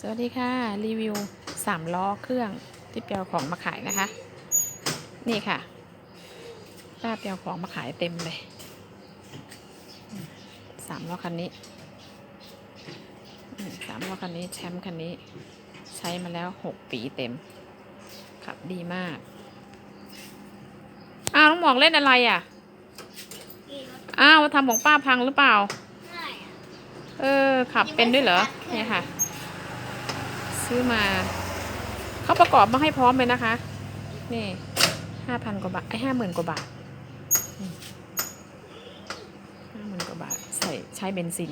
สวัสดีค่ะ รีวิวสามล้อเครื่องที่เปียวของมาขายนะคะ นี่ค่ะป้าเปียวของมาขายเต็มเลยอืมสามล้อคันนี้อืมสามล้อคันนี้แชมป์คันนี้ ใช้มาแล้วหกปีเต็ม ขับดีมากอ้าวน้องหมอกเล่นอะไรอะอ้าวทำของป้าพังหรือเปล่า เออขับเป็นด้วยเหรอเนี่ยค่ะ ซื้อมา เขาประกอบมาให้พร้อมเลยนะคะ นี่ห้าพันกว่าบาทไอ้ห้าหมื่นกว่าบาทห้าหมื่นกว่าบาท ใส่ใช้เบนซิน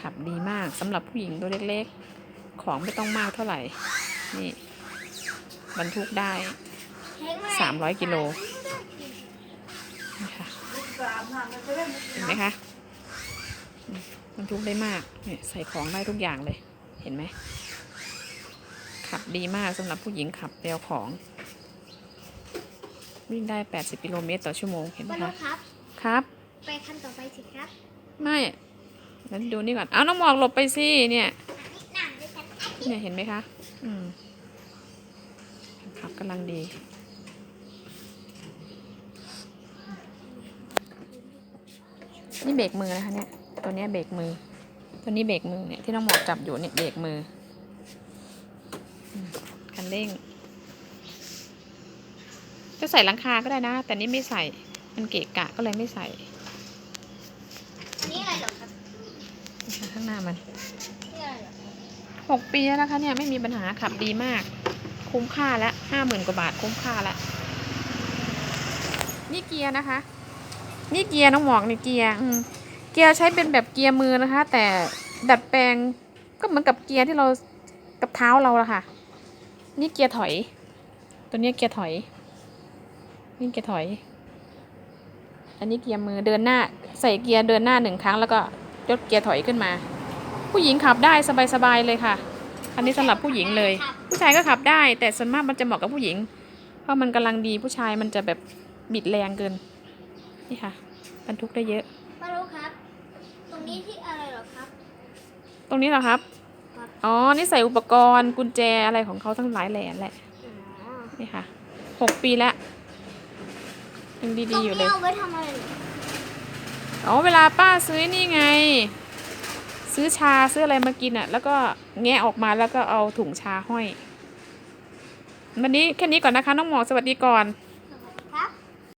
ขับดีมากสำหรับผู้หญิงตัวเล็กๆ ของไม่ต้องมากเท่าไหร่ นี่บรรทุกได้สามร้อยกิโลนี่ค่ะเห็นไหมคะบรรทุกได้มากเนี่ยใส่ของได้ทุกอย่างเลย เห็นไหม ขับดีมากสำหรับผู้หญิงขับเร็วของ วิ่งได้ 80 กิโลเมตรต่อชั่วโมงเห็นไหมบอลลูคะนครับ ครับ ไปขั้นต่อไปสิครับ ไม่งั้นดูนี่ก่อน เอาน้องหมอกหลบไปสิเนี่ยหนังด้วยกันเนี่ยเห็นไหมคะอืมขับกำลังดีนี่เบรกมือนะคะเนี่ย ตัวเนี้ยเบรกมือ ตัวนี้เบรกมือเนี่ยที่น้องหมอกจับอยู่เนี่ยเบรกมืออืมคัน เร่งจะใส่หลังคาก็ได้นะ แต่นี่ไม่ใส่ มันเกะกะก็เลยไม่ใส่อันนี้อะไรเหรอครับนะคะข้างหน้ามันนี่อะไรเหรอหกปีแล้วนะคะเนี่ยไม่มีปัญหาขับดีมาก คุ้มค่าแล้วห้าหมื่นกว่าบาทคุ้มค่าแล้วนี่เกียร์นะคะ นี่เกียร์น้องหมอกนี่เกียร์อืมเกียร์ใช้เป็นแบบเกียร์มือนะคะ แต่ดัดแปลงก็เหมือนกับเกียร์ที่เรากับเท้าเราละค่ะ นี่เกียร์ถอย ตัวเนี้ยเกียร์ถอย นี่เกียร์ถอย อันนี้เกียร์มือเดินหน้า ใส่เกียร์เดินหน้าหนึ่งครั้งแล้วก็ยกเกียร์ถอยขึ้นมา ผู้หญิงขับได้สบายๆเลยค่ะ อันนี้สำหรับผู้หญิงเลย ผู้ชายก็ขับได้ แต่ส่วนมากมันจะเหมาะกับผู้หญิง เพราะมันกำลังดีผู้ชายมันจะแบบบิดแรงเกิน นี่ค่ะบรรทุกได้เยอะบอลลูนครับ ตรงนี้ที่อะไรเหรอครับ ตรงนี้เหรอครับ ครับอ๋อ นี่ใส่อุปกรณ์กุญแจอะไรของเขาทั้งหลายแหล่แหละอ๋อนี่ค่ะหกปีแล้วยังตรดีงๆอยู่เลนี้ยเอาไว้ทำอะไรเหรออ๋อ เวลาป้าซื้อนี่ไง ซื้อชาซื้ออะไรมากินอะ แล้วก็แงะออกมาแล้วก็เอาถุงชาห้อย วันนี้แค่นี้ก่อนนะคะ น้องหมอกสวัสดีก่อนส